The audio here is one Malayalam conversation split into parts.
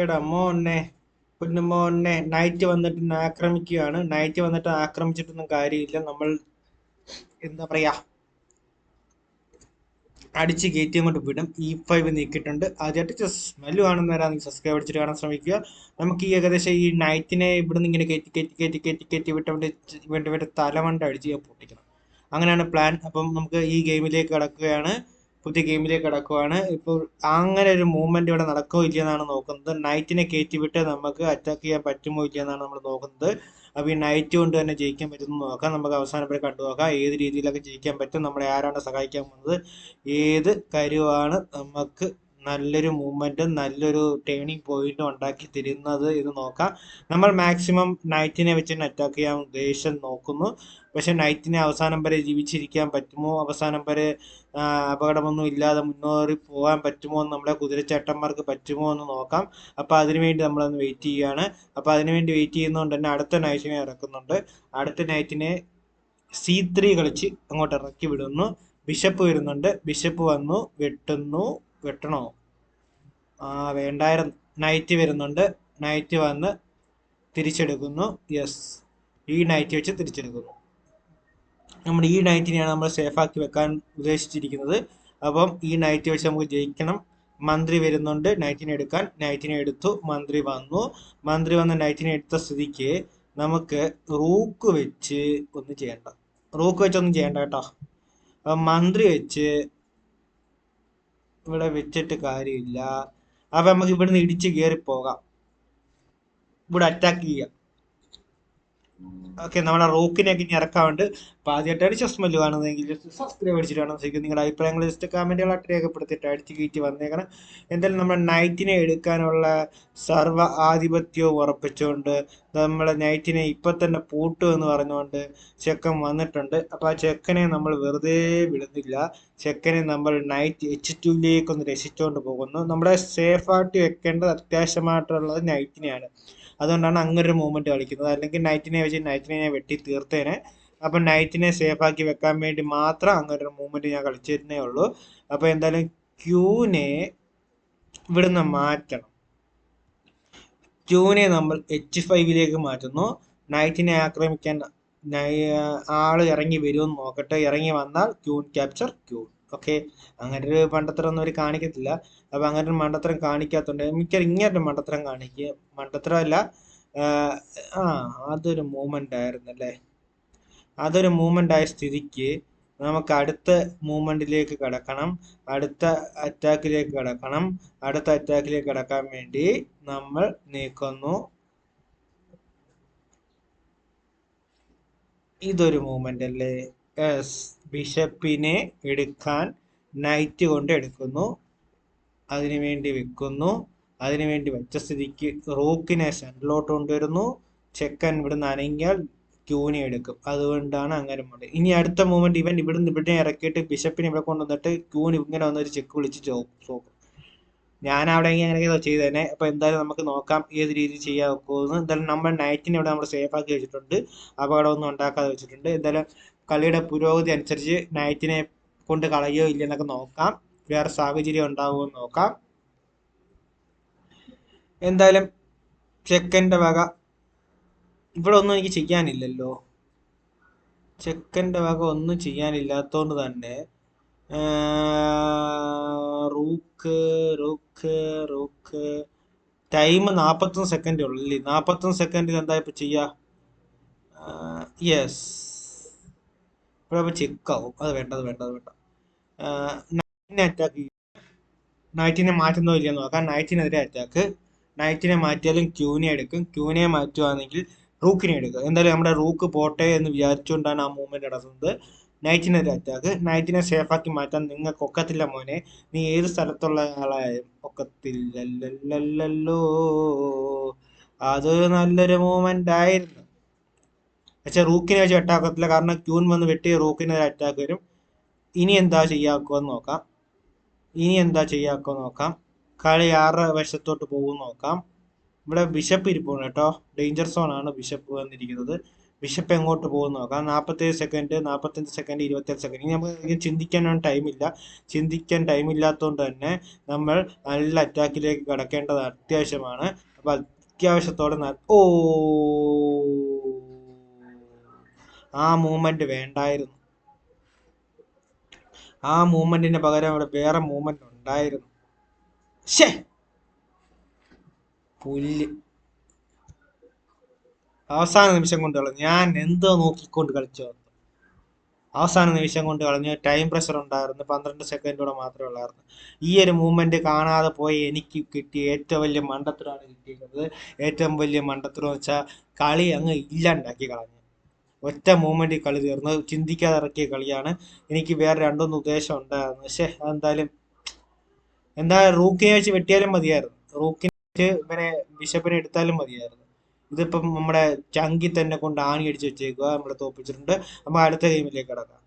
എടാ മോനെ പൊന്നു മോനെ നൈറ്റ് വന്നിട്ട് ആക്രമിക്കുകയാണ്. നൈറ്റ് വന്നിട്ട് ആക്രമിച്ചിട്ടൊന്നും കാര്യമില്ല. നമ്മൾ എന്താ പറയാ അടിച്ച് കയറ്റി അങ്ങോട്ട് വിടും. ഇ ഫൈവ് നീക്കിയിട്ടുണ്ട്. ആദ്യമായിട്ട് സ്മെല്ല് കാണുന്നവരാണെങ്കിൽ സബ്സ്ക്രൈബ് അടിച്ചിട്ട് കാണാൻ ശ്രമിക്കുക. നമുക്ക് ഈ ഏകദേശം ഈ നൈറ്റിനെ ഇവിടുന്ന് ഇങ്ങനെ കയറ്റി കയറ്റി കയറ്റി കയറ്റി കയറ്റി വിട്ട് അവിടെ വേണ്ടി വേണ്ടി തലമണ്ട അടിച്ച് പൊട്ടിക്കണം. അങ്ങനെയാണ് പ്ലാൻ അപ്പം നമുക്ക് ഈ ഗെയിമിലേക്ക് കടക്കുകയാണ്. പുതിയ ഗെയിമിലേക്ക് കടക്കുവാണ്. ഇപ്പോൾ അങ്ങനെ ഒരു മൂവ്മെന്റ് ഇവിടെ നടക്കോ ഇല്ലയെന്നാണ് നോക്കുന്നത്. നൈറ്റിനെ കയറ്റി വിട്ട് നമുക്ക് അറ്റാക്ക് ചെയ്യാൻ പറ്റുമോ ഇല്ലയെന്നാണ് നമ്മൾ നോക്കുന്നത്. അപ്പോൾ ഈ നൈറ്റ് കൊണ്ട് തന്നെ ജയിക്കാൻ പറ്റുമെന്ന് നോക്കാം. നമുക്ക് അവസാനം വരെ കണ്ടു നോക്കാം. ഏത് രീതിയിലൊക്കെ ജയിക്കാൻ പറ്റും? നമ്മളെ ആരാണ് സഹായിക്കാൻ പോകുന്നത്? ഏത് കാര്യമാണ് നമുക്ക് നല്ലൊരു മൂവ്മെന്റും നല്ലൊരു ടേണിംഗ് പോയിന്റും ഉണ്ടാക്കി തരുന്നത് ഇത് നോക്കാം. നമ്മൾ മാക്സിമം നൈറ്റിനെ വെച്ച് അറ്റാക്ക് ചെയ്യാൻ ഉദ്ദേശം നോക്കുന്നു. പക്ഷെ നൈറ്റിനെ അവസാനം വരെ ജീവിച്ചിരിക്കാൻ പറ്റുമോ? അവസാനം വരെ അപകടമൊന്നും ഇല്ലാതെ മുന്നേറി പോകാൻ പറ്റുമോ? എന്ന് നമ്മളെ കുതിരച്ചേട്ടന്മാർക്ക് പറ്റുമോ എന്ന് നോക്കാം. അപ്പോൾ അതിനുവേണ്ടി നമ്മളൊന്ന് വെയിറ്റ് ചെയ്യുകയാണ്. അപ്പോൾ അതിനുവേണ്ടി വെയിറ്റ് ചെയ്യുന്നതുകൊണ്ട് തന്നെ അടുത്ത നൈറ്റിനെ ഇറക്കുന്നുണ്ട്. അടുത്ത നൈറ്റിനെ സി ത്രീ കളിച്ച് അങ്ങോട്ട് ഇറക്കി വിടുന്നു. ബിഷപ്പ് വരുന്നുണ്ട്. ബിഷപ്പ് വന്നു. വെട്ടുന്നു. വെട്ടണോ? വേണ്ടായിരുന്നു. നൈറ്റ് വരുന്നുണ്ട്. നൈറ്റ് വന്ന് തിരിച്ചെടുക്കുന്നു. യെസ് ഈ നൈറ്റ് വെച്ച് തിരിച്ചെടുക്കുന്നു. നമ്മൾ ഈ നൈറ്റിനെയാണ് നമ്മൾ സേഫാക്കി വെക്കാൻ ഉദ്ദേശിച്ചിരിക്കുന്നത്. അപ്പം ഈ നൈറ്റ് വെച്ച് നമുക്ക് ജയിക്കണം. മന്ത്രി വരുന്നുണ്ട്. നൈറ്റിനെ എടുക്കാൻ. നൈറ്റിനെ എടുത്തു. മന്ത്രി വന്നു. മന്ത്രി വന്ന് നൈറ്റിനെ എടുത്ത സ്ഥിതിക്ക് നമുക്ക് റൂക്ക് വെച്ച് ഒന്ന് ചെയ്യണ്ട. റൂക്ക് വെച്ചൊന്നും ചെയ്യണ്ട കേട്ടോ. മന്ത്രി വെച്ച് ഇവിടെ വെച്ചിട്ട് കാര്യമില്ല. അപ്പൊ നമുക്ക് ഇവിടുന്ന് ഇടിച്ച് കയറി പോകാം. ഇവിടെ അറ്റാക്ക് ചെയ്യാം. ഓക്കെ നമ്മളെ റോക്കിനെയൊക്കെ ഇനി ഇറക്കാറുണ്ട് അപ്പൊ ആദ്യമായിട്ടാണ് ചെസ്മെൽ കാണുന്നതെങ്കിൽ സബ്സ്ക്രൈബ് അടിച്ചിട്ട് കാണാൻ നിങ്ങളുടെ അഭിപ്രായങ്ങൾ ജസ്റ്റ് കമന്റുകളായിട്ട് രേഖപ്പെടുത്തിയിട്ട് അടിച്ച് കയറ്റി വന്നേക്കണം. എന്തായാലും നമ്മുടെ നൈറ്റിനെ എടുക്കാനുള്ള സർവ ആധിപത്യവും ഉറപ്പിച്ചുകൊണ്ട് നമ്മളെ നൈറ്റിനെ ഇപ്പൊ തന്നെ പൂട്ടു എന്ന് പറഞ്ഞുകൊണ്ട് ചെക്കൻ വന്നിട്ടുണ്ട്. അപ്പോൾ ആ ചെക്കനെ നമ്മൾ വെറുതെ വിടുന്നില്ല. ചെക്കനെ നമ്മൾ നൈറ്റ് എച്ച് ടുവിലേക്ക് ഒന്ന് രക്ഷിച്ചുകൊണ്ട് പോകുന്നു. നമ്മുടെ സേഫായിട്ട് വെക്കേണ്ടത് അത്യാവശ്യമായിട്ടുള്ളത് നൈറ്റിനെയാണ് അതുകൊണ്ടാണ് അങ്ങനെ ഒരു മൂവ്മെന്റ് കളിക്കുന്നത്. അല്ലെങ്കിൽ നൈറ്റിനെ വെച്ച് നൈറ്റിനെ വെട്ടി തീർത്തേനെ. അപ്പം നൈറ്റിനെ സേഫ് ആക്കി വെക്കാൻ വേണ്ടി മാത്രം അങ്ങനെ ഒരു മൂവ്മെന്റ് ഞാൻ കളിച്ചിരുന്നേ ഉള്ളൂ. അപ്പോൾ എന്തായാലും ക്യൂനെ ഇവിടുന്ന് മാറ്റണം. ക്യൂനെ നമ്മൾ എച്ച് ഫൈവിലേക്ക് മാറ്റുന്നു. നൈറ്റിനെ ആക്രമിക്കാൻ ആൾ ഇറങ്ങി വരുമെന്ന് നോക്കട്ടെ. ഇറങ്ങി വന്നാൽ ക്യൂൻ ക്യാപ്ചർ ക്യൂൻ ഓക്കെ അങ്ങനെ ഒരു മണ്ടത്തരം ഒന്നും അവർ കാണിക്കത്തില്ല. അപ്പൊ അങ്ങനെ ഒരു മണ്ടത്തരം കാണിക്കാത്തോണ്ട് മിക്കവാറും ഇങ്ങനെ മണ്ടത്തരം കാണിക്കുക. മണ്ടത്തരമല്ല ആ അതൊരു മൂവ്മെന്റ് ആയിരുന്നു അല്ലേ അതൊരു മൂവ്മെന്റ് ആയ സ്ഥിതിക്ക് നമുക്ക് അടുത്ത മൂവ്മെന്റിലേക്ക് കടക്കണം. അടുത്ത അറ്റാക്കിലേക്ക് കടക്കണം. അടുത്ത അറ്റാക്കിലേക്ക് കടക്കാൻ വേണ്ടി നമ്മൾ നീക്കുന്നു. ഇതൊരു മൂവ്മെന്റ് അല്ലേ? ബിഷപ്പിനെ എടുക്കാൻ നൈറ്റ് കൊണ്ട് എടുക്കുന്നു. അതിനു വേണ്ടി വെക്കുന്നു. അതിനു വേണ്ടി വെച്ച സ്ഥിതിക്ക് റോക്കിനെ സെൻട്രിലോട്ട് കൊണ്ടുവരുന്നു. ചെക്കൻ ഇവിടുന്ന് അനങ്ങിയാൽ ക്യൂനെ എടുക്കും. അതുകൊണ്ടാണ് അങ്ങനെ പോകേണ്ടത് ഇനി അടുത്ത മൂമെന്റ് ഇവൻ ഇവിടുന്ന് ഇവിടെ ഇറക്കിയിട്ട് ബിഷപ്പിനെ ഇവിടെ കൊണ്ടുവന്നിട്ട് ക്യൂൻ ഇങ്ങനെ വന്നൊരു ചെക്ക് വിളിച്ച് ചോക്കും ഞാൻ അവിടെ അങ്ങനെയൊക്കെ ചെയ്തേനെ. അപ്പൊ എന്തായാലും നമുക്ക് നോക്കാം ഏത് രീതിയിൽ ചെയ്യാൻ പോകുന്നു എന്തായാലും നമ്മൾ നൈറ്റിനെ ഇവിടെ നമ്മൾ സേഫ് ആക്കി വെച്ചിട്ടുണ്ട്. അപകടമൊന്നും ഉണ്ടാക്കാതെ വെച്ചിട്ടുണ്ട്. എന്തായാലും കളിയുടെ പുരോഗതി അനുസരിച്ച് നൈറ്റിനെ കൊണ്ട് കളയോ ഇല്ലെന്നൊക്കെ നോക്കാം. വേറെ സാഹചര്യം ഉണ്ടാവുമോ എന്ന് നോക്കാം. എന്തായാലും ചെക്കന്റെ വക ഇവിടെ ഒന്നും എനിക്ക് ചെയ്യാനില്ലല്ലോ. ചെക്കന്റെ വക ഒന്നും ചെയ്യാനില്ലാത്തതുകൊണ്ട് തന്നെ റൂക്ക് റൂക്ക് റൂക്ക്. ടൈം നാൽപ്പത്തൊന്ന് സെക്കൻഡേ ഉള്ളൂ അല്ലേ? നാൽപ്പത്തൊന്ന് സെക്കൻഡിൽ എന്താ ഇപ്പം ചെയ്യുക യെസ് ഇവിടെ ഇപ്പൊ ചെക്കാവും അത് വേണ്ട അത് വേണ്ട അത് വേണ്ട. നൈറ്റിനെ അറ്റാക്ക് ചെയ്യും നൈറ്റിനെ മാറ്റുന്നോ ഇല്ലയെന്ന് നോക്കാം നൈറ്റിനെതിരെ അറ്റാക്ക് നൈറ്റിനെ മാറ്റിയാലും ക്യൂനെ എടുക്കും. ക്യൂനെ മാറ്റുകയാണെങ്കിൽ റൂക്കിനെ എടുക്കും. എന്തായാലും നമ്മുടെ റൂക്ക് പോട്ടെ എന്ന് വിചാരിച്ചുകൊണ്ടാണ് ആ മൂവ്മെന്റ് നടത്തുന്നത് നൈറ്റിനെതിരെ അറ്റാക്ക് നൈറ്റിനെ സേഫാക്കി മാറ്റാൻ നിങ്ങൾക്ക് ഒക്കത്തില്ല മോനെ. നീ ഏത് സ്ഥലത്തുള്ള ആളായാലും ഒക്കത്തില്ലല്ലോ അത് നല്ലൊരു മൂവ്മെന്റ് ആയിരുന്നു. പക്ഷെ റൂക്കിനെ വെച്ച് അറ്റാക്കത്തില്ല കാരണം ക്യൂൻ വന്ന് വെട്ടി റൂക്കിനെതിരെ അറ്റാക്ക് വരും. ഇനി എന്താ ചെയ്യാക്കുമെന്ന് നോക്കാം. ഇനി എന്താ ചെയ്യാക്ക നോക്കാം. കളി ആറ് വശത്തോട്ട് പോകും നോക്കാം. ഇവിടെ ബിഷപ്പ് ഇരിപ്പുണ്ട് കേട്ടോ. ഡേഞ്ചർ സോൺ ആണ് ബിഷപ്പ് വന്നിരിക്കുന്നത്. ബിഷപ്പ് എങ്ങോട്ട് പോകും നോക്കാം. നാൽപ്പത്തേഴ് സെക്കൻഡ് നാൽപ്പത്തഞ്ച് സെക്കൻഡ് ഇരുപത്തേഴ് സെക്കൻഡ് ഇനി നമുക്ക് ചിന്തിക്കാനാണ് ടൈമില്ല ചിന്തിക്കാൻ ടൈമില്ലാത്തതുകൊണ്ട് തന്നെ നമ്മൾ നല്ല അറ്റാക്കിലേക്ക് കടക്കേണ്ടത് അത്യാവശ്യമാണ്. അപ്പം അത്യാവശ്യത്തോടെ ഓ ആ മൂവ്മെന്റ് വേണ്ടായിരുന്നു. ആ മൂവ്മെന്റിന് പകരം അവിടെ വേറെ മൂവ്മെന്റ് ഉണ്ടായിരുന്നു. പുല്ല്. അവസാന നിമിഷം കൊണ്ട് കളഞ്ഞു. ഞാൻ എന്തോ നോക്കിക്കൊണ്ട് കളിച്ചു അവസാന നിമിഷം കൊണ്ട് കളഞ്ഞു. ടൈം പ്രഷർ ഉണ്ടായിരുന്നു. പന്ത്രണ്ട് സെക്കൻഡോടെ മാത്രമേ ഉള്ളായിരുന്നു. ഈ ഒരു മൂവ്മെന്റ് കാണാതെ പോയി എനിക്ക് കിട്ടിയ ഏറ്റവും വലിയ മണ്ടത്തരമാണ് കിട്ടിയിരിക്കുന്നത്. ഏറ്റവും വലിയ മണ്ടത്തരം വെച്ചാൽ കളി അങ്ങ് ഇല്ലാണ്ടാക്കി കളഞ്ഞു. ഒറ്റ മൂവ്മെന്റ് കളി തീർന്നു ചിന്തിക്കാതെ ഇറക്കിയ കളിയാണ്. എനിക്ക് വേറെ രണ്ടൊന്ന് ഉദ്ദേശം ഉണ്ടായിരുന്നു പക്ഷേ അതെന്തായാലും എന്തായാലും റൂക്കിനെ വെച്ച് വെട്ടിയാലും മതിയായിരുന്നു. റൂക്കിനെ വെച്ച് ഇവനെ ബിഷപ്പിനെ എടുത്താലും മതിയായിരുന്നു. ഇതിപ്പം നമ്മുടെ ചങ്കി തന്നെ കൊണ്ട് ആണി അടിച്ച് വെച്ചേക്കുക നമ്മളെ തോപ്പിച്ചിട്ടുണ്ട്. നമ്മൾ അടുത്ത ഗെയിമിലേക്ക് കിടക്കാം.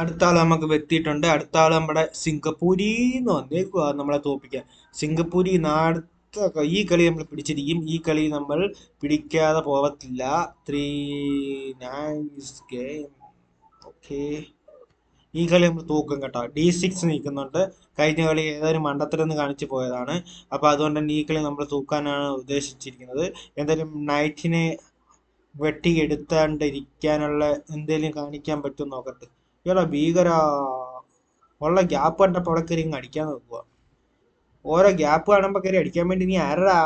അടുത്ത ആൾ നമുക്ക് എത്തിയിട്ടുണ്ട് അടുത്ത ആൾ നമ്മുടെ സിംഗപ്പൂരിന്ന് വന്നേക്കുക നമ്മളെ തോപ്പിക്കാൻ. സിംഗപ്പൂരി അടുത്ത ഈ കളി നമ്മൾ പിടിച്ചിരിക്കും. ഈ കളി നമ്മൾ പിടിക്കാതെ പോവത്തില്ല. ത്രീ നൈസ് ഗെയിം ഓക്കെ ഈ കളി നമ്മൾ തൂക്കും കേട്ടോ. ഡി സിക്സ് നിൽക്കുന്നുണ്ട്. കഴിഞ്ഞ കളി ഏതൊരു നിന്ന് കാണിച്ചു പോയതാണ്. അപ്പോൾ അതുകൊണ്ട് തന്നെ ഈ കളി നമ്മൾ തൂക്കാനാണ് ഉദ്ദേശിച്ചിരിക്കുന്നത്. എന്തായാലും നൈറ്റിനെ വെട്ടി എടുത്താണ്ടിരിക്കാനുള്ള എന്തെങ്കിലും കാണിക്കാൻ പറ്റും നോക്കട്ടെ. ഇയാളെ ഭീകര ഉള്ള ഗ്യാപ്പ് കണ്ടപ്പോൾ അവിടെ കയറി അടിക്കാൻ നോക്കുക ഓരോ ഗ്യാപ്പ് കാണുമ്പോൾ കയറി അടിക്കാൻ വേണ്ടി നീ ആരടാ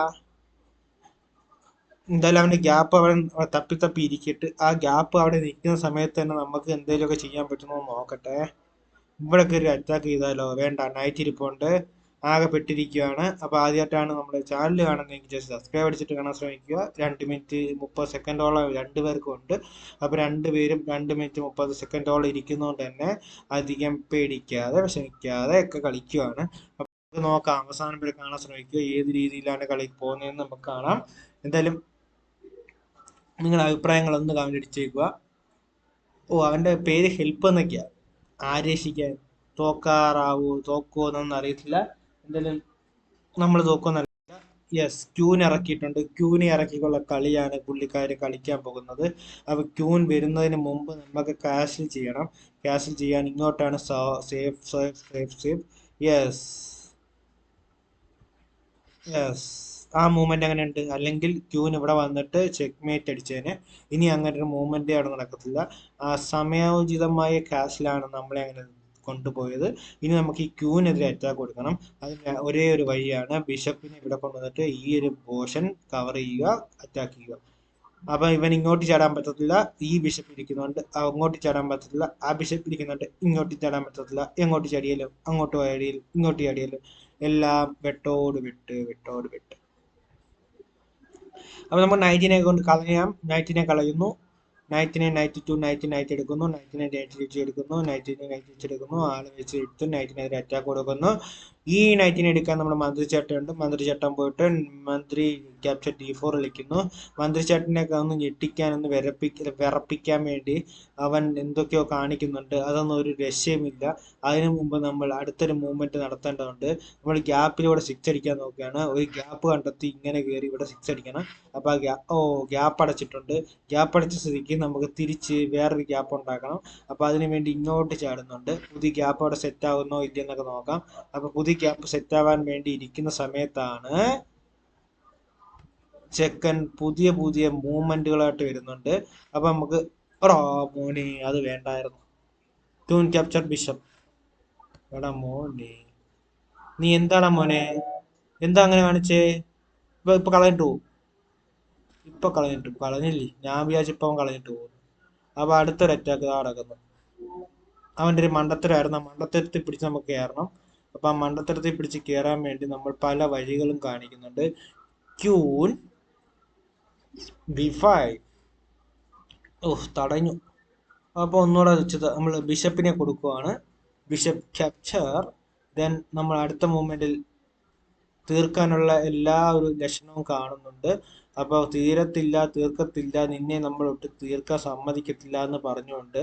എന്തായാലും അവന്റെ ഗ്യാപ്പ് അവൻ തപ്പി തപ്പി ഇരിക്കട്ട്. ആ ഗ്യാപ്പ് അവിടെ നിൽക്കുന്ന സമയത്ത് തന്നെ നമുക്ക് എന്തെങ്കിലുമൊക്കെ ചെയ്യാൻ പറ്റുമോ നോക്കട്ടെ. ഇവിടെ കയറി അറ്റാക്ക് ചെയ്താലോ? വേണ്ട നൈറ്റ് ഇരിപ്പുണ്ട്. ആകെ പെട്ടിരിക്കുകയാണ് അപ്പോൾ ആദ്യമായിട്ടാണ് നമ്മുടെ ചാനൽ കാണുന്നതെങ്കിൽ ജസ്റ്റ് സബ്സ്ക്രൈബ് അടിച്ചിട്ട് കാണാൻ ശ്രമിക്കുക. രണ്ട് മിനിറ്റ് മുപ്പത് സെക്കൻഡോളം രണ്ട് പേർക്കും ഉണ്ട്. അപ്പോൾ രണ്ട് പേരും രണ്ട് മിനിറ്റ് മുപ്പത് സെക്കൻഡോളം ഇരിക്കുന്നതുകൊണ്ട് തന്നെ അധികം പേടിക്കാതെ വിഷമിക്കാതെ ഒക്കെ കളിക്കുകയാണ് അപ്പോൾ നോക്കാം. അവസാനം വരെ കാണാൻ ശ്രമിക്കുക. ഏത് രീതിയിലാണ് കളി പോകുന്നതെന്ന് നമുക്ക് കാണാം. എന്തായാലും നിങ്ങളുടെ അഭിപ്രായങ്ങളൊന്ന് കമന്റ് അടിച്ചേക്കുക. ഓ അവന്റെ പേര് ഹെൽപ്പ് എന്നൊക്കെയാണ് ആരേഷിക്കാൻ തോക്കാറാവോ തോക്കോ എന്നൊന്നും അറിയത്തില്ല. എന്തായാലും നമ്മൾ തോക്കുമെന്ന് അറിയില്ല യെസ് ക്യൂൻ ഇറക്കിയിട്ടുണ്ട്. ക്യൂനെ ഇറക്കിക്കുള്ള കളിയാണ് പുള്ളിക്കാർ കളിക്കാൻ പോകുന്നത്. അപ്പൊ ക്യൂൻ വരുന്നതിന് മുമ്പ് നമുക്ക് ക്യാഷിൽ ചെയ്യണം. ക്യാഷിൽ ചെയ്യാൻ ഇങ്ങോട്ടാണ് safe safe safe safe. Yes yes ആ മൂവ്മെന്റ് അങ്ങനെ ഉണ്ട് അല്ലെങ്കിൽ ക്യൂൻ ഇവിടെ വന്നിട്ട് ചെക്ക് മേറ്റ് അടിച്ചതിന് ഇനി അങ്ങനെ ഒരു മൂവ്മെന്റ് അവിടെ നടക്കത്തില്ല. ആ സമയോചിതമായ ക്യാഷിലാണ് നമ്മളെ അങ്ങനെ കൊണ്ടുപോയത്. ഇനി നമുക്ക് ഈ ക്യൂവിനെതിരെ അറ്റാക്ക് കൊടുക്കണം. അതിന് ഒരേ ഒരു വഴിയാണ് ബിഷപ്പിനെ ഇവിടെ കൊണ്ടുവന്നിട്ട് ഈ ഒരു പോർഷൻ കവർ ചെയ്യുക അറ്റാക്ക് ചെയ്യുക. അപ്പൊ ഇവൻ ഇങ്ങോട്ട് ചാടാൻ പറ്റത്തില്ല ഈ ബിഷപ്പ് ഇരിക്കുന്നുണ്ട് അങ്ങോട്ട് ചാടാൻ പറ്റത്തില്ല ആ ബിഷപ്പ് ഇരിക്കുന്നുണ്ട് ഇങ്ങോട്ട് ചാടാൻ പറ്റത്തില്ല എങ്ങോട്ട് ചാടിയാലും അങ്ങോട്ട് ചാടിയാലും ഇങ്ങോട്ട് ചാടിയാലും എല്ലാം വെട്ടോട് വിട്ട് വെട്ടോട് വിട്ട്. അപ്പൊ നമ്മൾ നൈറ്റിനെ കൊണ്ട് കളയാം. നൈറ്റിനെ കളയുന്നു. നൈറ്റിനെ നൈറ്റ് ടു നൈറ്റ് നൈറ്റ് എടുക്കുന്നു നൈറ്റിനെ നൈറ്റ് തിരിച്ച് എടുക്കുന്നു നൈറ്റിനെ നൈറ്റ് തിരിച്ചെടുക്കുന്നു ആളെ വെച്ച് എടുത്ത് നൈറ്റിനെതിരെ അറ്റാക്ക് കൊടുക്കുന്നു. ഈ നൈറ്റിനെ എടുക്കാൻ നമ്മുടെ മന്ത്രി ചേട്ടനുണ്ട് മന്ത്രി ചേട്ടൻ പോയിട്ട് മന്ത്രി ക്യാപ്ചർ ഡി ഫോർ വിളിക്കുന്നു. മന്ത്രിച്ചേട്ടനെ ഒന്ന് ഞെട്ടിക്കാൻ ഒന്ന് വിറപ്പിക്ക വിറപ്പിക്കാൻ വേണ്ടി അവൻ എന്തൊക്കെയോ കാണിക്കുന്നുണ്ട്. അതൊന്നും ഒരു രക്ഷയുമില്ല അതിനു മുമ്പ് നമ്മൾ അടുത്തൊരു മൂവ്മെന്റ് നടത്തേണ്ടതുണ്ട്. നമ്മൾ ഗ്യാപ്പിലൂടെ സിക്സ് അടിക്കാൻ നോക്കുകയാണ്. ഒരു ഗ്യാപ്പ് കണ്ടെത്തി ഇങ്ങനെ കയറി ഇവിടെ സിക്സ് അടിക്കണം. അപ്പോൾ ആ ഓ ഗ്യാപ്പ് അടച്ചിട്ടുണ്ട്. ഗ്യാപ്പ് അടച്ച സ്ഥിതിക്ക് നമുക്ക് തിരിച്ച് വേറൊരു ഗ്യാപ്പ് ഉണ്ടാക്കണം. അപ്പോൾ അതിനു വേണ്ടി ഇങ്ങോട്ട് ചാടുന്നുണ്ട്. പുതിയ ഗ്യാപ്പ് അവിടെ സെറ്റ് ആകുന്നോ ഇല്ലെന്നൊക്കെ നോക്കാം. അപ്പോൾ പുതിയ ഗ്യാപ്പ് സെറ്റ് ആവാൻ വേണ്ടി ഇരിക്കുന്ന സമയത്താണ് ചെക്കൻ പുതിയ പുതിയ മൂവ്മെന്റുകളായിട്ട് വരുന്നുണ്ട്. അപ്പൊ നമുക്ക് മോനെ അത് വേണ്ടായിരുന്നു. ടൂൺ ക്യാപ്ചർ ബിഷപ്പ് എടാ മോനെ നീ എന്താടാ മോനെ? എന്താ അങ്ങനെ കാണിച്ചേ? ഇപ്പൊ ഇപ്പൊ കളഞ്ഞിട്ട് പോകും. ഇപ്പൊ കളഞ്ഞിട്ട് കളഞ്ഞില്ലേ? ഞാൻ വിചാരിച്ചു ഇപ്പൊ അവൻ കളഞ്ഞിട്ട് പോകും. അപ്പൊ അടുത്തൊരു അറ്റാക്ക് നടക്കുന്നു. അവന്റെ ഒരു മണ്ടത്തരമായിരുന്നു. മണ്ടത്തരത്തിൽ പിടിച്ച് നമുക്ക് കയറണം അപ്പൊ ആ മണ്ടത്തരത്തിൽ പിടിച്ച് കയറാൻ വേണ്ടി നമ്മൾ പല വഴികളും കാണിക്കുന്നുണ്ട്. ക്യൂൻ ബി ഫൈവ് ഓഹ് തടഞ്ഞു. അപ്പോൾ ഒന്നുകൂടെ വെച്ചത് നമ്മൾ ബിഷപ്പിനെ കൊടുക്കുവാണ്. ബിഷപ്പ് ക്യാപ്ചർ ദെൻ നമ്മൾ അടുത്ത മൂമെന്റിൽ തീർക്കാനുള്ള എല്ലാ ഒരു ലക്ഷണവും കാണുന്നുണ്ട്. അപ്പോൾ തീരത്തില്ല തീർക്കത്തില്ല നിന്നെ നമ്മൾ ഒട്ട് തീർക്കാൻ സമ്മതിക്കത്തില്ല എന്ന് പറഞ്ഞുകൊണ്ട്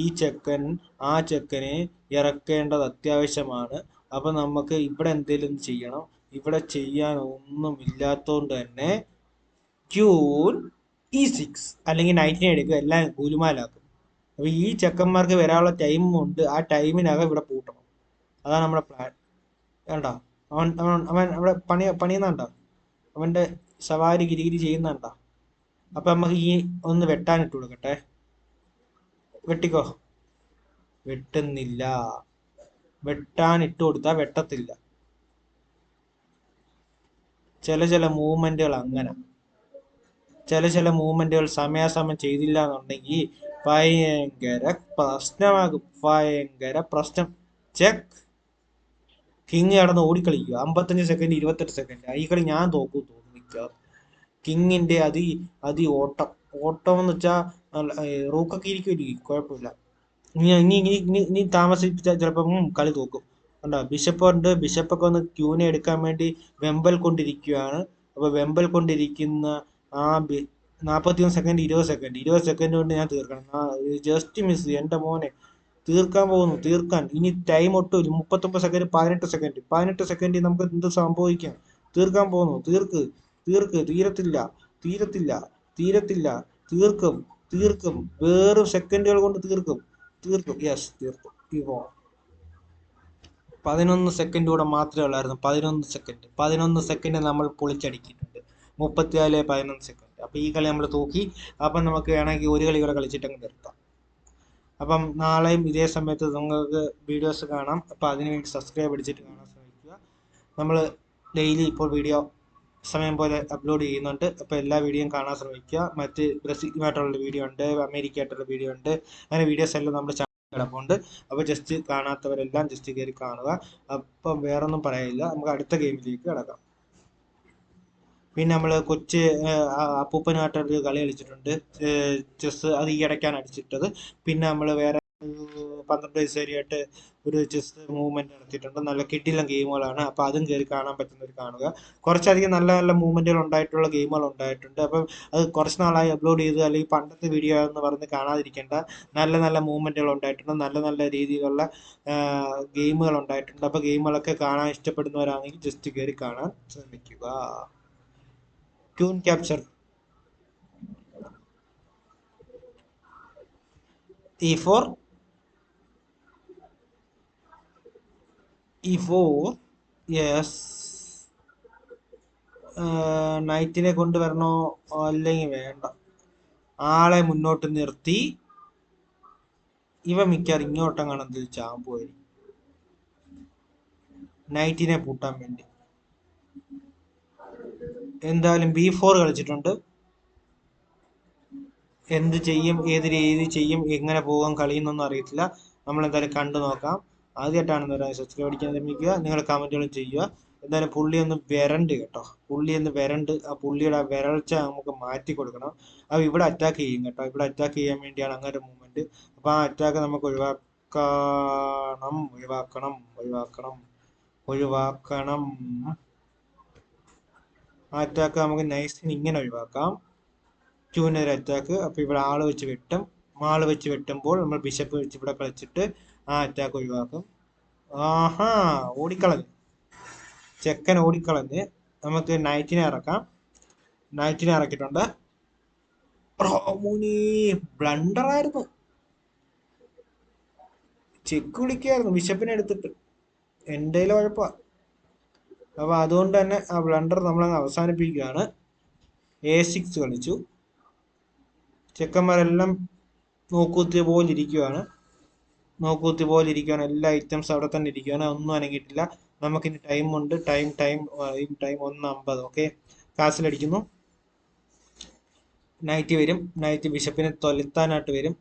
ഈ ചെക്കൻ ആ ചെക്കനെ ഇറക്കേണ്ടത് അത്യാവശ്യമാണ്. അപ്പോൾ നമുക്ക് ഇവിടെ എന്തെങ്കിലും ചെയ്യണം. ഇവിടെ ചെയ്യാൻ ഒന്നും ഇല്ലാത്തതുകൊണ്ട് തന്നെ ക്യൂൻ ഇ സിക്സ് അല്ലെങ്കിൽ നൈറ്റിനെ എടുക്കുക. എല്ലാം ഗുലുമാലാക്കും അപ്പോൾ ഈ ചെക്കന്മാർക്ക് വരാനുള്ള ടൈമും ഉണ്ട്. ആ ടൈമിനകം ഇവിടെ പൂട്ടണം. അതാണ് നമ്മുടെ പ്ലാൻ വേണ്ട അവൻ അവൻ അവൻ അവിടെ പണി പണിയുന്നുണ്ടോ? അവന്റെ സവാരി ഗിരിഗിരി ചെയ്യുന്നുണ്ടോ? അപ്പം നമുക്ക് ഈ ഒന്ന് വെട്ടാൻ ഇട്ട് കൊടുക്കട്ടെ. വെട്ടിക്കോ? വെട്ടുന്നില്ല. വെട്ടാൻ ഇട്ട് കൊടുത്താൽ വെട്ടത്തില്ല. ചില ചില മൂവ്മെന്റുകൾ അങ്ങനെ. ചില ചില മൂവ്മെന്റുകൾ സമയാസമയം ചെയ്തില്ല എന്നുണ്ടെങ്കിൽ ഭയങ്കര പ്രശ്നമാകും. ഭയങ്കര പ്രശ്നം. ചെക്ക് കിങ് കടന്ന് ഓടിക്കളിക്കുക. അമ്പത്തഞ്ച് സെക്കൻഡ് ഇരുപത്തെട്ട് സെക്കൻഡ് ഈ കളി ഞാൻ തോക്കും തോന്നിക്കുക കിങ്ങിന്റെ അതി അതി ഓട്ടം. ഓട്ടം എന്ന് വെച്ചാൽ റൂക്കൊക്കെ ഇരിക്കും കുഴപ്പമില്ല. ഇനി ഇനി ഇനി ഇനി ചിലപ്പം കളി തോക്കും. കണ്ടോ? ബിഷപ്പ് ഉണ്ട് ബിഷപ്പൊക്കെ ഒന്ന് ക്യൂനെ എടുക്കാൻ വേണ്ടി വെമ്പൽ കൊണ്ടിരിക്കുകയാണ് അപ്പോൾ വെമ്പൽ കൊണ്ടിരിക്കുന്ന ആ ബി നാൽപ്പത്തിയൊന്ന് സെക്കൻഡ് ഇരുപത് സെക്കൻഡ് ഇരുപത് സെക്കൻഡ് കൊണ്ട് ഞാൻ തീർക്കണം. ജസ്റ്റ് മിസ് എന്റെ മോനെ തീർക്കാൻ പോകുന്നു തീർക്കാൻ. ഇനി ടൈം ഒട്ടും മുപ്പത്തൊമ്പത് സെക്കൻഡ് പതിനെട്ട് സെക്കൻഡ് പതിനെട്ട് സെക്കൻഡിൽ നമുക്ക് എന്ത് സംഭവിക്കാം? തീർക്കാൻ പോകുന്നു. തീർക്ക് തീർക്ക്. തീരത്തില്ല തീരത്തില്ല തീരത്തില്ല. തീർക്കും തീർക്കും. വേറും സെക്കൻഡുകൾ കൊണ്ട് തീർക്കും. തീർക്കും. യെസ് തീർത്തു ഇവോ പതിനൊന്ന് സെക്കൻഡ് കൂടെ മാത്രമേ ഉള്ളായിരുന്നു. പതിനൊന്ന് സെക്കൻഡ് പതിനൊന്ന് സെക്കൻഡ് നമ്മൾ പൊളിച്ചടിക്കിയിട്ടുണ്ട് മുപ്പത്തിനാല് പതിനൊന്ന് സെക്കൻഡ് അപ്പോൾ ഈ കളി നമ്മൾ തൂക്കി. അപ്പം നമുക്ക് വേണമെങ്കിൽ ഒരു കളി കൂടെ കളിച്ചിട്ടങ്ങ് നിർത്താം. അപ്പം നാളെയും ഇതേ സമയത്ത് നിങ്ങൾക്ക് വീഡിയോസ് കാണാം. അപ്പോൾ അതിനുവേണ്ടി സബ്സ്ക്രൈബ് അടിച്ചിട്ട് കാണാൻ ശ്രമിക്കുക. നമ്മൾ ഡെയിലി ഇപ്പോൾ വീഡിയോ സമയം പോലെ അപ്ലോഡ് ചെയ്യുന്നുണ്ട്. അപ്പോൾ എല്ലാ വീഡിയോയും കാണാൻ ശ്രമിക്കുക. മറ്റ് ബ്രസീലുമായിട്ടുള്ള വീഡിയോ ഉണ്ട് അമേരിക്ക ആയിട്ടുള്ള വീഡിയോ ഉണ്ട്. അങ്ങനെ വീഡിയോസ് എല്ലാം നമ്മുടെ ചാനൽ കിടപ്പുണ്ട്. അപ്പോൾ ജസ്റ്റ് കാണാത്തവരെല്ലാം ജസ്റ്റ് കയറി കാണുക. അപ്പം വേറൊന്നും പറയില്ല നമുക്ക് അടുത്ത ഗെയിമിലേക്ക് കിടക്കാം. പിന്നെ നമ്മൾ കൊച്ച് അപ്പൂപ്പനുമായിട്ടൊരു കളി കളിച്ചിട്ടുണ്ട്. ചെസ് അത് ഈ ഇടയ്ക്കാണ് അടിച്ചിട്ടത്. പിന്നെ നമ്മൾ വേറെ പന്ത്രണ്ട് വയസ്സുകാരിയായിട്ട് ഒരു ചെസ് മൂവ്മെന്റ് നടത്തിയിട്ടുണ്ട്. നല്ല കിട്ടില്ല ഗെയിമുകളാണ്. അപ്പോൾ അതും കയറി കാണാൻ പറ്റുന്നവർ കാണുക. കുറച്ചധികം നല്ല നല്ല മൂവ്മെന്റുകൾ ഉണ്ടായിട്ടുള്ള ഗെയിമുകൾ ഉണ്ടായിട്ടുണ്ട്. അപ്പം അത് കുറച്ച് നാളായി അപ്ലോഡ് ചെയ്ത് അല്ലെങ്കിൽ പണ്ടത്തെ വീഡിയോ എന്ന് പറഞ്ഞ് കാണാതിരിക്കേണ്ട നല്ല നല്ല മൂവ്മെന്റുകൾ ഉണ്ടായിട്ടുണ്ട്. നല്ല നല്ല രീതിയിലുള്ള ഗെയിമുകൾ ഉണ്ടായിട്ടുണ്ട്. അപ്പോൾ ഗെയിമുകളൊക്കെ കാണാൻ ഇഷ്ടപ്പെടുന്നവരാണെങ്കിൽ ജസ്റ്റ് കയറി കാണാൻ ശ്രമിക്കുക. tune capture e4 e4 yes. നൈറ്റിനെ കൊണ്ടുവരണോ അല്ലെങ്കിൽ വേണ്ട. ആളെ മുന്നോട്ട് നിർത്തി. ഇവ മിക്കാർ ഇങ്ങോട്ടങ്ങാണ് എന്തിൽ ചാമ്പുപോയി നൈറ്റിനെ പൂട്ടാൻ വേണ്ടി. എന്തായാലും ബി ഫോർ കളിച്ചിട്ടുണ്ട്. എന്ത് ചെയ്യും? ഏത് രീതി ചെയ്യും? എങ്ങനെ പോകാൻ കളിയെന്നൊന്നും അറിയത്തില്ല. നമ്മൾ എന്തായാലും കണ്ടു നോക്കാം. ആദ്യമായിട്ടാണെന്ന് പറയാൻ സബ്സ്ക്രൈബ് അടിക്കാൻ ശ്രമിക്കുക നിങ്ങൾ കമന്റുകളും ചെയ്യുക. എന്തായാലും പുള്ളി ഒന്ന് വരണ്ട് കേട്ടോ. പുള്ളി ഒന്ന് വരണ്ട് ആ പുള്ളിയുടെ ആ വിരൾച്ച നമുക്ക് മാറ്റി കൊടുക്കണം. അത് ഇവിടെ അറ്റാക്ക് ചെയ്യും കേട്ടോ. ഇവിടെ അറ്റാക്ക് ചെയ്യാൻ വേണ്ടിയാണ് അങ്ങനെ ഒരു മൂവ്മെന്റ് അപ്പോൾ ആ അറ്റാക്ക് നമുക്ക് ഒഴിവാക്കണം ഒഴിവാക്കണം ഒഴിവാക്കണം ഒഴിവാക്കണം. ആ അറ്റാക്ക് നമുക്ക് നൈസിന് ഇങ്ങനെ ഒഴിവാക്കാം. ഒരു അറ്റാക്ക് അപ്പോൾ ഇവിടെ ആൾ വെച്ച് വെട്ടും. ആൾ വെച്ച് വെട്ടുമ്പോൾ നമ്മൾ ബിഷപ്പ് വെച്ച് ഇവിടെ കളിച്ചിട്ട് ആ അറ്റാക്ക് ഒഴിവാക്കും. ആഹാ ഓടിക്കളഞ്ഞ്. ചെക്കൻ ഓടിക്കളഞ്ഞ് നമുക്ക് നൈറ്റിനെ ഇറക്കാം. നൈറ്റിനെ ഇറക്കിയിട്ടുണ്ട്. ബ്ലണ്ടർ ആയിരുന്നു. ചെക്ക് വിളിക്കായിരുന്നു ബിഷപ്പിനെ എടുത്തിട്ട്. എന്റെ കുഴപ്പമാണ് അപ്പോൾ അതുകൊണ്ട് തന്നെ ആ ബ്ലണ്ടർ നമ്മളങ്ങ് അവസാനിപ്പിക്കുകയാണ്. എ സിക്സ് കളിച്ചു. ചെക്കന്മാരെല്ലാം നോക്കൂത്തിയ പോലെ നോക്കൂത്തി പോലെ ഇരിക്കുകയാണ് എല്ലാ ഐറ്റംസ് അവിടെ തന്നെ ഇരിക്കുകയാണ് ഒന്നും അനങ്ങിയിട്ടില്ല. നമുക്കിനി ടൈം ഉണ്ട്. ടൈം ടൈം ടൈം ഒന്ന് അമ്പത് ഓക്കെ കാസിലടിക്കുന്നു നൈറ്റ് വരും. നൈറ്റ് ബിഷപ്പിനെ തൊലത്താനായിട്ട് വരും.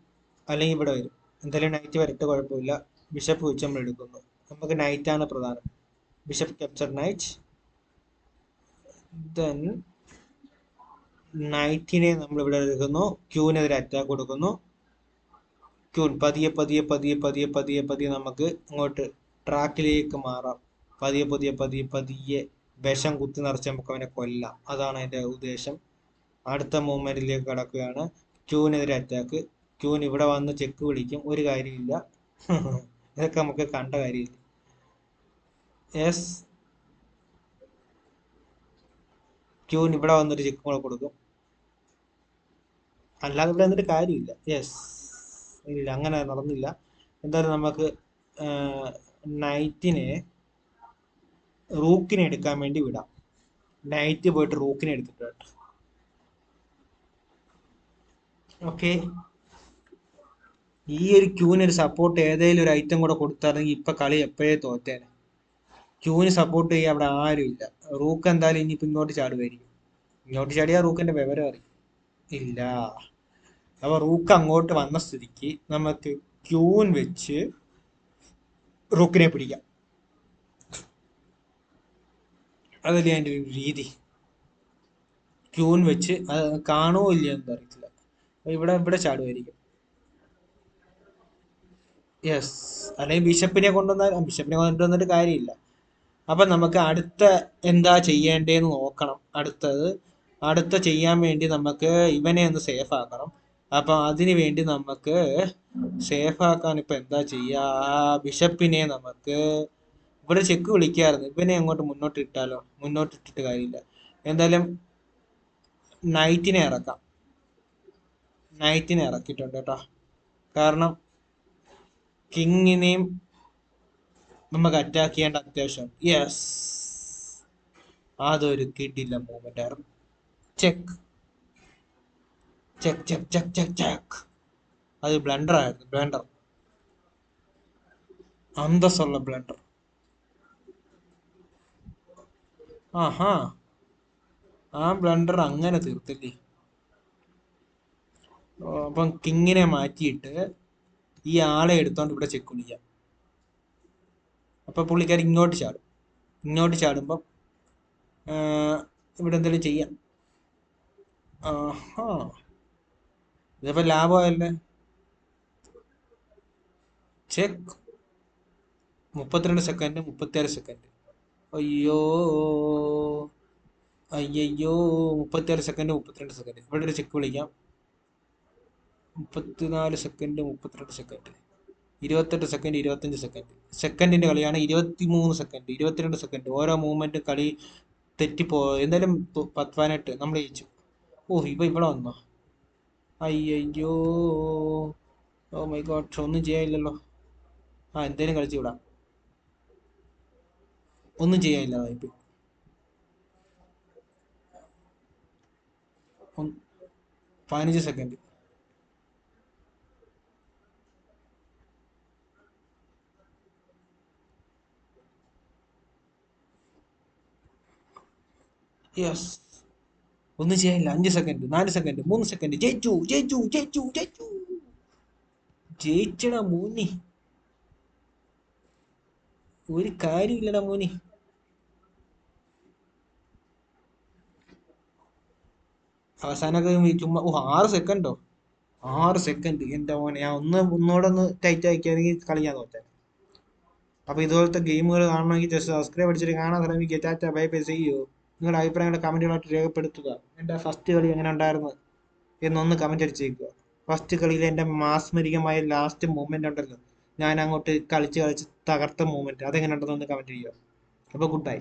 അല്ലെങ്കിൽ ഇവിടെ വരും. എന്തായാലും നൈറ്റ് വരട്ടെ കുഴപ്പമില്ല. ബിഷപ്പ് വെച്ച് നമ്മൾ എടുക്കുന്നു. നമുക്ക് നൈറ്റാണ് പ്രധാനം. ബിഷപ്പ് ക്യാപ്ചർ നൈറ്റ് ദെൻ നൈറ്റിനെ നമ്മൾ ഇവിടെ എടുക്കുന്നു. ക്യൂവിനെതിരെ അറ്റാക്ക് കൊടുക്കുന്നു. ക്യൂൻ. പതിയെ പതിയെ പതിയെ പതിയെ പതിയെ പതിയെ നമുക്ക് അങ്ങോട്ട് ട്രാക്കിലേക്ക് മാറാം. പതിയെ പതിയെ പതിയെ പതിയെ വിഷം കുത്തി നിറച്ച് നമുക്ക് അവനെ കൊല്ലാം. അതാണ് അതിന്റെ ഉദ്ദേശം. അടുത്ത മൂവ്മെന്റിലേക്ക് കടക്കുകയാണ്. ക്യൂവിനെതിരെ അറ്റാക്ക് ക്യൂൻ ഇവിടെ വന്ന് ചെക്ക് വിളിക്കും. ഒരു കാര്യമില്ല. ഇതൊക്കെ നമുക്ക് കണ്ട കാര്യമില്ല. എസ് ക്യൂൻ ഇവിടെ വന്നൊരു ചെക്ക് കൂടെ കൊടുക്കും. അല്ലാതെ ഇവിടെ വന്നിട്ട് കാര്യമില്ല. യെസ് ഇല്ല അങ്ങനെ നടന്നില്ല. എന്തായാലും നമുക്ക് നൈറ്റിനെ റൂക്കിനെ എടുക്കാൻ വേണ്ടി വിടാം. നൈറ്റ് പോയിട്ട് റൂക്കിനെ എടുത്തിട്ട് ഓക്കെ ഈ ഒരു ക്യൂവിന് ഒരു സപ്പോർട്ട് ഏതെങ്കിലും ഒരു ഐറ്റം കൂടെ കൊടുത്താണെങ്കിൽ ഇപ്പൊ കളി എപ്പോഴേ തോറ്റേനെ. ക്യൂവിന് സപ്പോർട്ട് ചെയ്യാൻ അവിടെ ഇല്ല. റൂക്ക് എന്തായാലും ഇനിയിപ്പോ ഇങ്ങോട്ട് ചാടുമായിരിക്കും ഇങ്ങോട്ട് ചാടിയാൽ റൂക്കിന്റെ വിവരം അറിയും. ഇല്ല. അപ്പൊ റൂക്ക് അങ്ങോട്ട് വന്ന സ്ഥിതിക്ക് നമുക്ക് ക്യൂൻ വെച്ച് റൂക്കിനെ പിടിക്കാം. അതല്ലേ അതിന്റെ ഒരു രീതി? ക്യൂൻ വെച്ച് അത് കാണുമോ ഇല്ല എന്ന് അറിയത്തില്ല. ഇവിടെ ഇവിടെ ചാടുമായിരിക്കും യെസ് അല്ലെങ്കിൽ ബിഷപ്പിനെ കൊണ്ടുവന്നാൽ ബിഷപ്പിനെ കൊണ്ടുവന്നിട്ട് കാര്യമില്ല. അപ്പൊ നമുക്ക് അടുത്ത എന്താ ചെയ്യേണ്ടതെന്ന് നോക്കണം. അടുത്തത് അടുത്ത ചെയ്യാൻ വേണ്ടി നമുക്ക് ഇവനെ ഒന്ന് സേഫ് ആക്കണം. അപ്പൊ അതിനു വേണ്ടി നമുക്ക് സേഫ് ആക്കാൻ ഇപ്പൊ എന്താ ചെയ്യാ? ആ ബിഷപ്പിനെ നമുക്ക് ഇവിടെ ചെക്ക് വിളിക്കായിരുന്നു. ഇവനെ അങ്ങോട്ട് മുന്നോട്ട് ഇട്ടാലോ? മുന്നോട്ട് ഇട്ടിട്ട് കാര്യമില്ല. എന്തായാലും നൈറ്റിനെ ഇറക്കാം. നൈറ്റിനെ ഇറക്കിയിട്ടുണ്ട് കേട്ടോ. കാരണം കിങ്ങിനെയും നമുക്ക് അറ്റാക്ക് ചെയ്യേണ്ട അത്യാവശ്യം. യെസ് അതൊരു കിടില്ല മൂവ്മെന്റ് ആയിരുന്നു. Check check check check check check അത് ബ്ലണ്ടർ ആയിരുന്നു ബ്ലണ്ടർ അന്തസ്സുള്ള ബ്ലണ്ടർ ആഹാ. ആ ബ്ലണ്ടർ അങ്ങനെ തീർത്തില്ലേ? അപ്പം കിങ്ങിനെ മാറ്റിയിട്ട് ഈ ആളെ എടുത്തോണ്ട് ഇവിടെ ചെക്ക് വിളിക്കാം അപ്പൊ പുള്ളിക്കാരി ഇങ്ങോട്ട് ചാടും. ഇങ്ങോട്ട് ചാടുമ്പം ഇവിടെ എന്തെങ്കിലും ചെയ്യാം. ആഹാ. ഇതിപ്പോ ലാഭമായല്ലേ ചെക്ക് മുപ്പത്തിരണ്ട് സെക്കൻഡ് മുപ്പത്തിയാറ് സെക്കൻഡ് അയ്യോ. അയ്യോ മുപ്പത്തിയാറ് സെക്കൻഡ് മുപ്പത്തിരണ്ട് സെക്കൻഡ് ഇവിടെ ഒരു ചെക്ക് വിളിക്കാം. മുപ്പത്തിനാല് സെക്കൻഡ് മുപ്പത്തിരണ്ട് സെക്കൻഡ് ഇരുപത്തെട്ട് സെക്കൻഡ് ഇരുപത്തഞ്ച് സെക്കൻഡ് സെക്കൻഡിന്റെ കളിയാണ് ഇരുപത്തി മൂന്ന് സെക്കൻഡ് ഇരുപത്തിരണ്ട് സെക്കൻഡ് ഓരോ മൂവ്മെന്റ് കളി തെറ്റിപ്പോ എന്തായാലും പത്ത് പതിനെട്ട് നമ്മൾ ജയിച്ചു. ഓ ഇവ ഇവിടെ വന്നോ? അയ്യോ ഓ മൈ ഗോഡ് ഒന്നും ചെയ്യാനില്ലല്ലോ. ആ എന്തേലും കളിച്ചു വിടാം. ഒന്നും ചെയ്യാനില്ല വായ്പ. പതിനഞ്ച് സെക്കൻഡ് യെസ് ഒന്നും ചെയ്യാനില്ല. അഞ്ച് സെക്കൻഡ് നാല് സെക്കൻഡ് മൂന്ന് സെക്കൻഡ് ജയിച്ചു ജയിച്ചു ജയിച്ചു ജയിച്ചു. ജയിച്ചടാ മോനി. ഒരു കാര്യമില്ലടാ മോനി. അവസാനമൊക്കെ ഈ ചുമ്മാ ഓ ആറ് സെക്കൻഡോ ആറ് സെക്കൻഡ് എന്റെ മോനെ ഞാൻ ഒന്ന് ഒന്നുകൂടെ ഒന്ന് ടൈറ്റ് ആക്കിയാണെങ്കിൽ കളിക്കാൻ ഞാൻ തോറ്റേ. അപ്പോൾ ഇതുപോലത്തെ ഗെയിമുകൾ കാണണമെങ്കിൽ ജസ്റ്റ് സബ്സ്ക്രൈബ് അടിച്ചിട്ട് കാണാൻ ശ്രമിക്കുക. ടാറ്റ ബൈ ബൈ ചെയ്യൂ നിങ്ങളുടെ അഭിപ്രായങ്ങൾ കമന്റുകളായിട്ട് രേഖപ്പെടുത്തുക. എന്റെ ഫസ്റ്റ് കളി എങ്ങനെ ഉണ്ടായിരുന്നു എന്നൊന്ന് കമന്റ് അടിച്ചേക്കുക. ഫസ്റ്റ് കളിയിൽ എന്റെ മാസ്മരികമായ ലാസ്റ്റ് മൂമെന്റ് ഉണ്ടല്ലോ. ഞാൻ അങ്ങോട്ട് കളിച്ച് കളിച്ച് തകർത്ത മൂമെന്റ് അതെങ്ങനെ ഉണ്ടെന്ന് ഒന്ന് കമന്റ് ചെയ്യുക. അപ്പോൾ ഗുഡ് ബൈ